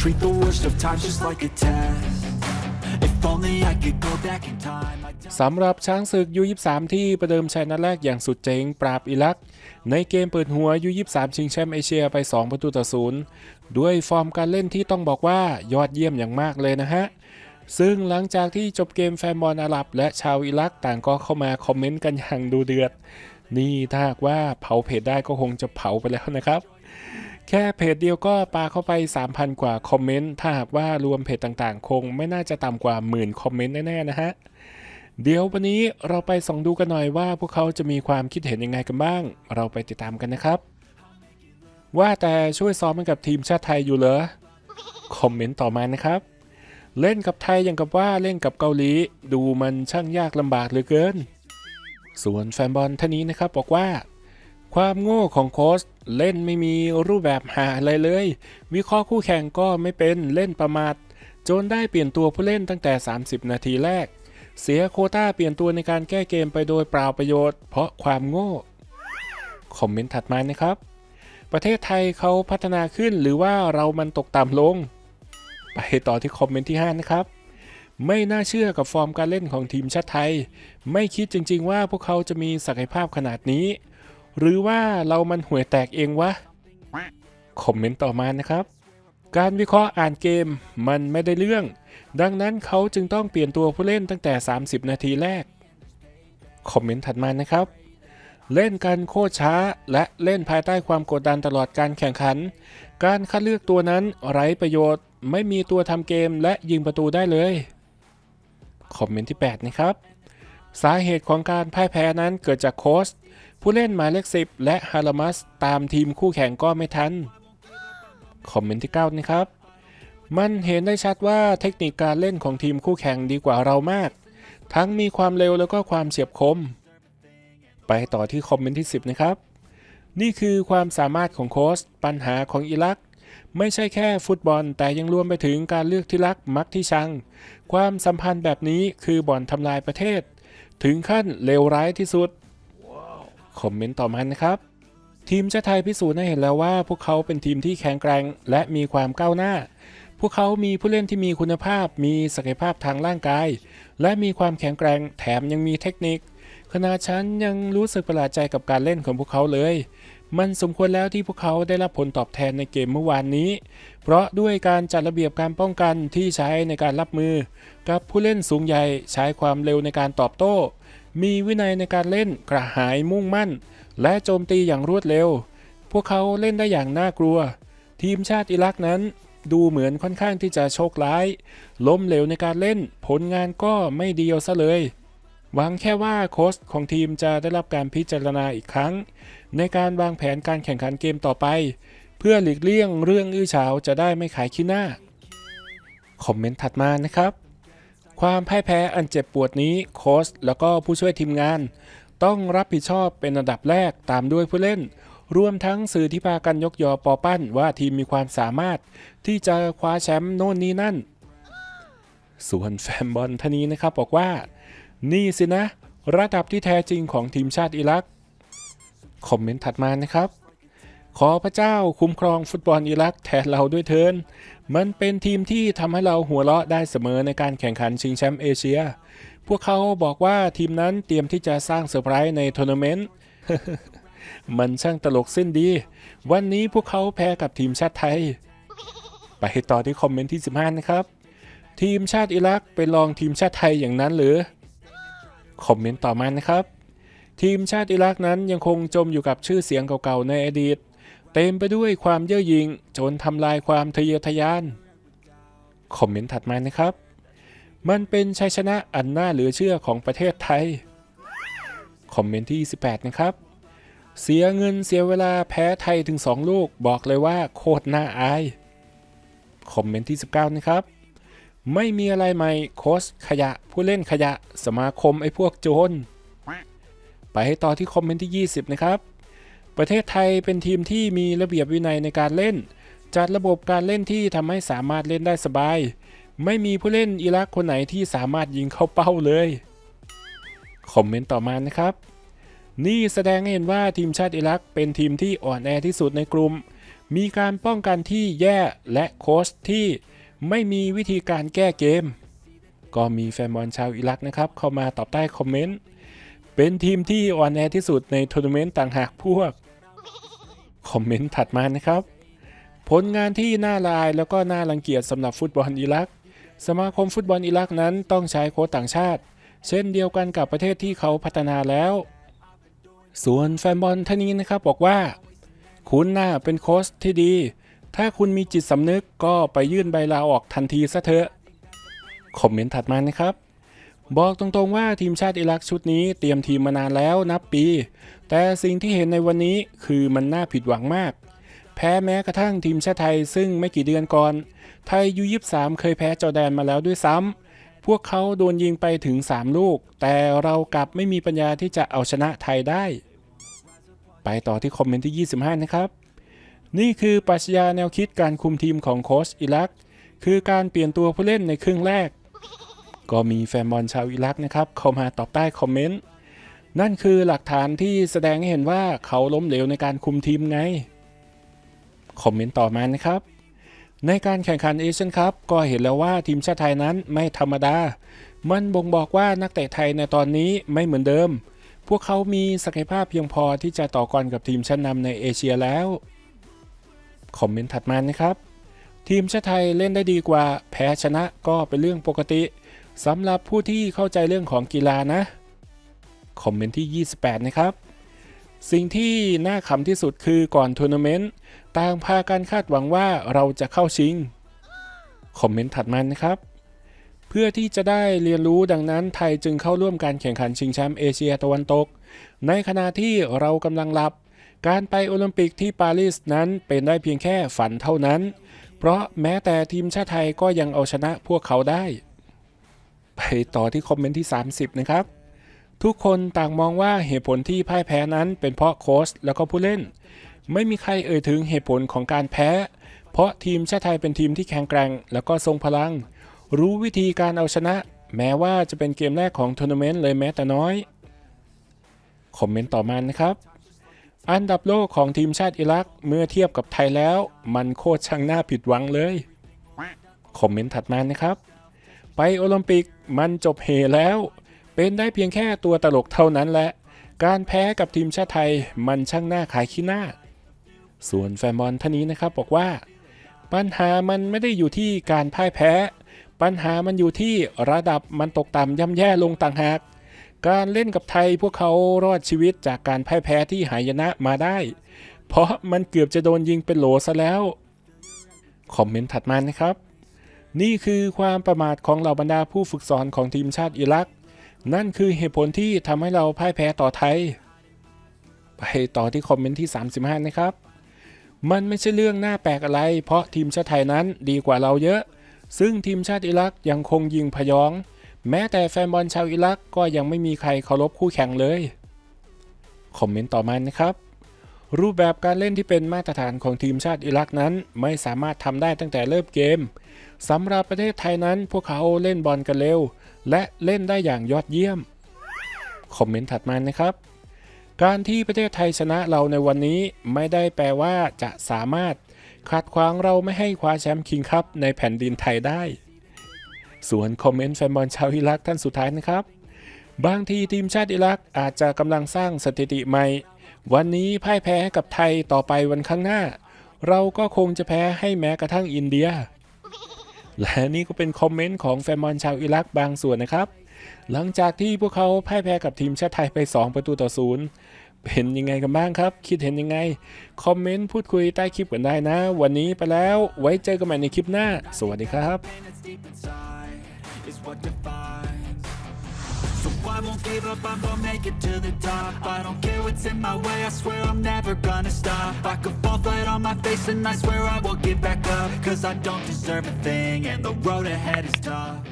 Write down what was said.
treat the worst of times just like a test. If only I could go back in time. สำหรับช้างศึกยู23ที่ประเดิมชัยนัดแรกอย่างสุดเจ๋งปราบอิรัก ในเกมเปิดหัวยู23ชิงแชมป์เอเชียไป 2 ประตูต่อศูนย์ด้วยฟอร์มการเล่นที่ต้องบอกว่ายอดเยี่ยมอย่างมากเลยนะฮะซึ่งหลังจากที่จบเกมแฟนบอลอาหรับ และชาวอิรักต่างก็เข้ามาคอมเมนต์กันอย่างดูเดือด นี่ถ้าหากว่าเผาเพจได้ก็คงจะเผาไปแล้วนะครับ แค่เพจเดียวก็ปาเข้าไป 3,000 กว่าคอมเมนต์ถ้าหากว่ารวมเพจต่างๆ คงไม่น่าจะต่ำกว่าหมื่นคอมเมนต์แน่ ๆ นะฮะ เดี๋ยววันนี้เราไปส่องดูกันหน่อยว่าพวกเขาจะมีความคิดเห็นยังไงกันบ้าง เราไปติดตามกันนะครับ ว่าแต่ช่วยซ้อมกับทีมชาติไทยอยู่เหรอคอมเมนต์ต่อมานะครับ เล่นกับไทยอย่างกับว่าเล่นกับเกาหลี ดูมันช่างยากลำบากเหลือเกิน ส่วนแฟนบอลท่านนี้นะครับบอกว่า ความโง่ของโค้ช เล่นไม่มีรูปแบบหาอะไรเลย วิเคราะห์คู่แข่งก็ไม่เป็นเล่นประมาทจนได้เปลี่ยนตัวผู้เล่นตั้งแต่ 30 นาทีแรก เสียโคต้าเปลี่ยนตัวในการแก้เกมไปโดยเปล่าประโยชน์ เพราะความโง่ คอมเมนต์ถัดมานะครับ ประเทศไทยเขาพัฒนาขึ้นหรือว่าเรามันตกต่ำลง ไปต่อที่คอมเมนต์ที่ 5 นะครับไม่น่าเชื่อกับฟอร์มการเล่นของทีมชาติไทย ไม่คิดจริงๆว่าพวกเขาจะมีศักยภาพขนาดนี้ หรือว่าเรามันห่วยแตกเองวะ คอมเมนต์ต่อมานะครับ การวิเคราะห์อ่านเกมมันไม่ได้เรื่อง ดังนั้นเขาจึงต้องเปลี่ยนตัวผู้เล่นตั้งแต่ 30 นาทีแรก คอมเมนต์ถัดมานะครับ เล่นกันโคตรช้า และเล่นภายใต้ความกดดันตลอดการแข่งขัน การคัดเลือกตัวนั้นไร้ประโยชน์ ไม่มีตัวทำเกมและยิงประตูได้เลย คอมเมนต์ที่ 8 นะครับ สาเหตุของการพ่ายแพ้นั้นเกิดจากโค้ช ผู้เล่นหมายเลข 10 และฮารามัสตามทีมคู่แข่งก็ไม่ทัน คอมเมนต์ที่ 9 นะครับ มันเห็นได้ชัดว่าเทคนิคการเล่นของทีมคู่แข่งดีกว่าเรามาก ทั้งมีความเร็วแล้วก็ความเฉียบคม ไปต่อที่คอมเมนต์ที่ 10 นะครับ นี่คือความสามารถของโค้ชปัญหาของอิรักไม่ใช่แค่ฟุตบอลแต่ยังรวมไปถึงการเลือกที่รักมักที่ชัง ความสัมพันธ์แบบนี้คือบ่อนทำลายประเทศ ถึงขั้นเลวร้ายที่สุด คอมเมนต์ต่อมานะครับ ทีมชาติไทยพิสูจน์ให้เห็นแล้วว่า พวกเขาเป็นทีมที่แข็งแกร่งและมีความก้าวหน้า พวกเขามีผู้เล่นที่มีคุณภาพ มีศักยภาพทางร่างกาย และมีความแข็งแกร่งแถมยังมีเทคนิคขณะฉันยังรู้สึกประหลาดใจกับการเล่นของพวกเขาเลย มันสมควรแล้วที่พวกเขาได้รับผลตอบแทนในเกมเมื่อวานนี้ เพราะด้วยการจัดระเบียบการป้องกันที่ใช้ในการรับมือ กับผู้เล่นสูงใหญ่ใช้ความเร็วในการตอบโต้ มีวินัยในการเล่นกระหายมุ่งมั่น และโจมตีอย่างรวดเร็ว พวกเขาเล่นได้อย่างน่ากลัว ทีมชาติอิรักนั้นดูเหมือนค่อนข้างที่จะโชคร้าย ล้มเหลวในการเล่น ผลงานก็ไม่ดีเอาซะเลย หวังแค่ว่าโค้ชของทีมจะได้รับการพิจารณาอีกครั้ง ในการวางแผนการแข่งขันเกมต่อไป เพื่อหลีกเลี่ยงเรื่องอื้อฉาวจะได้ไม่ขายขี้หน้า คอมเมนต์ถัดมานะครับ ความพ่ายแพ้อันเจ็บปวดนี้โค้ชแล้วก็ผู้ช่วยทีมงาน ต้องรับผิดชอบเป็นอันดับแรกตามด้วยผู้เล่น รวมทั้งสื่อที่พากันยกยอปอปั้นว่าทีมมีความสามารถ ที่จะคว้าแชมป์โน่นนี่นั่น ส่วนแฟนบอลท่านนี้นะครับบอกว่า นี่สินะ ระดับที่แท้จริงของทีมชาติอิรัก คอมเมนต์ถัดมานะครับ ขอพระเจ้าคุ้มครองฟุตบอลอิรักแทนเราด้วยเถิน มันเป็นทีมที่ทำให้เราหัวเราะได้เสมอในการแข่งขันชิงแชมป์เอเชีย พวกเขาบอกว่าทีมนั้นเตรียมที่จะสร้างเซอร์ไพรส์ในทัวร์นาเมนต์ มันช่างตลกสิ้นดี วันนี้พวกเขาแพ้กับทีมชาติไทย ไปต่อที่คอมเมนต์ที่ 15 นะครับ ทีมชาติอิรักไปลองทีมชาติไทยอย่างนั้นหรือ คอมเมนต์ต่อมานะครับ ทีมชาติอิรักนั้นยังคงจมอยู่กับชื่อเสียงเก่าๆในอดีต เต็มไปด้วยความเย่อหยิ่งจนทำลายความทะเยอทะยาน คอมเมนต์ถัดมานะครับ มันเป็นชัยชนะอันน่าเหลือเชื่อของประเทศไทย คอมเมนต์ที่ 28 นะครับ เสียเงินเสียเวลาแพ้ไทยถึง 2 ลูก บอกเลยว่าโคตรน่าอาย คอมเมนต์ที่ 19 นะครับ ไม่มีอะไรใหม่โค้ชขยะผู้เล่นขยะสมาคมไอ้พวกโจรไปให้ต่อที่คอมเมนต์ที่ 20 นะครับ ประเทศไทยเป็นทีมที่มีระเบียบวินัยในการเล่น จัดระบบการเล่นที่ทำให้สามารถเล่นได้สบาย ไม่มีผู้เล่นอิรักคนไหนที่สามารถยิงเข้าเป้าเลย คอมเมนต์ต่อมานะครับ นี่แสดงให้เห็นว่าทีมชาติอิรักเป็นทีมที่อ่อนแอที่สุดในกลุ่ม มีการป้องกันที่แย่และโค้ชที่ไม่มีวิธีการแก้เกม ก็มีแฟนบอลชาวอิรักนะครับ เข้ามาตอบใต้คอมเมนต์ เป็นทีมที่อ่อนแอที่สุดในทัวร์นาเมนต์ต่างหากพวก คอมเมนต์ถัดมานะครับ ผลงานที่น่าลายแล้วก็น่ารังเกียจสำหรับฟุตบอลอิรัก สมาคมฟุตบอลอิรักนั้นต้องใช้โค้ชต่างชาติ เช่นเดียวกันกับประเทศที่เขาพัฒนาแล้ว ส่วนแฟนบอลท่านนี้นะครับบอกว่า คุณน่าเป็นโค้ชที่ดี ถ้าคุณมีจิตสำนึกก็ไปยื่นใบลาออกทันทีซะเถอะคอมเมนต์ถัดมานะครับ บอกตรงๆว่าทีมชาติอิรักชุดนี้เตรียมทีมมานานแล้วนับปี แต่สิ่งที่เห็นในวันนี้คือมันน่าผิดหวังมาก แพ้แม้กระทั่งทีมชาติไทยซึ่งไม่กี่เดือนก่อน ไทยยูยี่สามเคยแพ้จอแดนมาแล้วด้วยซ้ำพวกเขาโดนยิงไปถึง 3 ลูก แต่เรากลับไม่มีปัญญาที่จะเอาชนะไทยได้ ไปต่อที่คอมเมนต์ที่ 25 นะครับ นี่คือปรัชญาแนวคิดการคุมทีมของโค้ชอิรักคือการเปลี่ยนตัวผู้เล่นในครึ่งแรก ก็มีแฟนบอลชาวอิรักนะครับเข้ามาตอบใต้คอมเมนต์นั่นคือหลักฐานที่แสดงให้เห็นว่าเขาล้มเหลวในการคุมทีมไง คอมเมนต์ต่อมานะครับ ในการแข่งขันเอเชียนคัพก็เห็นแล้วว่าทีมชาติไทยนั้นไม่ธรรมดา มันบ่งบอกว่านักเตะไทยในตอนนี้ไม่เหมือนเดิม พวกเขามีศักยภาพเพียงพอที่จะต่อกรกับทีมชั้นนำในเอเชียแล้ว คอมเมนต์ถัดมานะครับ ทีมชาติไทยเล่นได้ดีกว่า แพ้ชนะก็เป็นเรื่องปกติ สำหรับผู้ที่เข้าใจเรื่องของกีฬานะ คอมเมนต์ที่ 28 นะครับ สิ่งที่น่าขำที่สุดคือก่อนทัวร์นาเมนต์ต่างพากันคาดหวังว่าเราจะเข้าชิง คอมเมนต์ถัดมานะครับ เพื่อที่จะได้เรียนรู้ดังนั้นไทยจึงเข้าร่วมการแข่งขันชิงแชมป์เอเชียตะวันตก ในขณะที่เรากำลังหลับ การไปโอลิมปิกที่ปารีสนั้นเป็นได้เพียงแค่ฝันเท่านั้น เพราะแม้แต่ทีมชาติไทยก็ยังเอาชนะพวกเขาได้ ไปต่อที่คอมเมนต์ที่ 30 นะครับ ทุกคนต่างมองว่าเหตุผลที่พ่ายแพ้นั้นเป็นเพราะโค้ชแล้วก็ผู้เล่น ไม่มีใครเอ่ยถึงเหตุผลของการแพ้ เพราะทีมชาติไทยเป็นทีมที่แข็งแกร่ง แล้วก็ทรงพลัง รู้วิธีการเอาชนะ แม้ว่าจะเป็นเกมแรกของทัวร์นาเมนต์เลยแม้แต่น้อยคอมเมนต์ต่อมานะครับอันดับโลกของทีมชาติอิรักเมื่อเทียบกับไทยแล้ว มันโคตรช่างน่าผิดหวังเลย คอมเมนต์ถัดมานะครับ ไปโอลิมปิกมันจบเฮแล้ว เป็นได้เพียงแค่ตัวตลกเท่านั้นแหละ การแพ้กับทีมชาติไทยมันช่างน่าขายขี้หน้า ส่วนแฟนบอลท่านนี้นะครับบอกว่า ปัญหามันไม่ได้อยู่ที่การพ่ายแพ้ ปัญหามันอยู่ที่ระดับมันตกต่ำย่ำแย่ลงต่างหาก การเล่นกับไทยพวกเขารอดชีวิตจากการพ่ายแพ้ที่หายนะมาได้ เพราะมันเกือบจะโดนยิงเป็นโหลซะแล้ว คอมเมนต์ถัดมานะครับ นี่คือความประมาทของเหล่าบรรดาผู้ฝึกสอนของทีมชาติอิรัก นั่นคือเหตุผลที่ทำให้เราพ่ายแพ้ต่อไทย ไปต่อที่คอมเมนต์ที่ 35 นะครับ มันไม่ใช่เรื่องน่าแปลกอะไร เพราะทีมชาติไทยนั้นดีกว่าเราเยอะ ซึ่งทีมชาติอิรักยังคงยิงพยอง แม้แต่แฟนบอลชาวอิรักก็ยังไม่มีใครเคารพคู่แข่งเลย คอมเมนต์ต่อมานะครับ รูปแบบการเล่นที่เป็นมาตรฐานของทีมชาติอิรักนั้น ไม่สามารถทำได้ตั้งแต่เริ่มเกมสำหรับประเทศไทยนั้นพวกเขาเล่นบอลกันเร็ว และเล่นได้อย่างยอดเยี่ยม คอมเมนต์ถัดมานะครับ การที่ประเทศไทยชนะเราในวันนี้ไม่ได้แปลว่าจะสามารถขัดขวางเราไม่ให้คว้าแชมป์คิงคัพในแผ่นดินไทยได้ ส่วนคอมเมนต์แฟนบอลชาวอิรักท่านสุดท้ายนะครับ บางทีทีมชาติอิรักอาจจะกำลังสร้างสถิติใหม่ วันนี้พ่ายแพ้กับไทยต่อไปวันข้างหน้า เราก็คงจะแพ้ให้แม้กระทั่งอินเดีย และนี่ก็เป็นคอมเมนต์ของแฟนบอลชาวอิรักบางส่วนนะครับ หลังจากที่พวกเขาพ่ายแพ้กับทีมชาติไทยไป 2 ประตูต่อศูนย์เป็นยังไงกันบ้างครับ คิดเห็นยังไง คอมเมนต์พูดคุยใต้คลิปกันได้นะ วันนี้ไปแล้ว ไว้เจอกันใหม่ในคลิปหน้า สวัสดีครับ So I won't give up, I'm gonna make it to the top. I don't care what's in my way, I swear I'm never gonna stop. I could fall flat on my face and I swear I will get back up. Cause I don't deserve a thing and the road ahead is tough.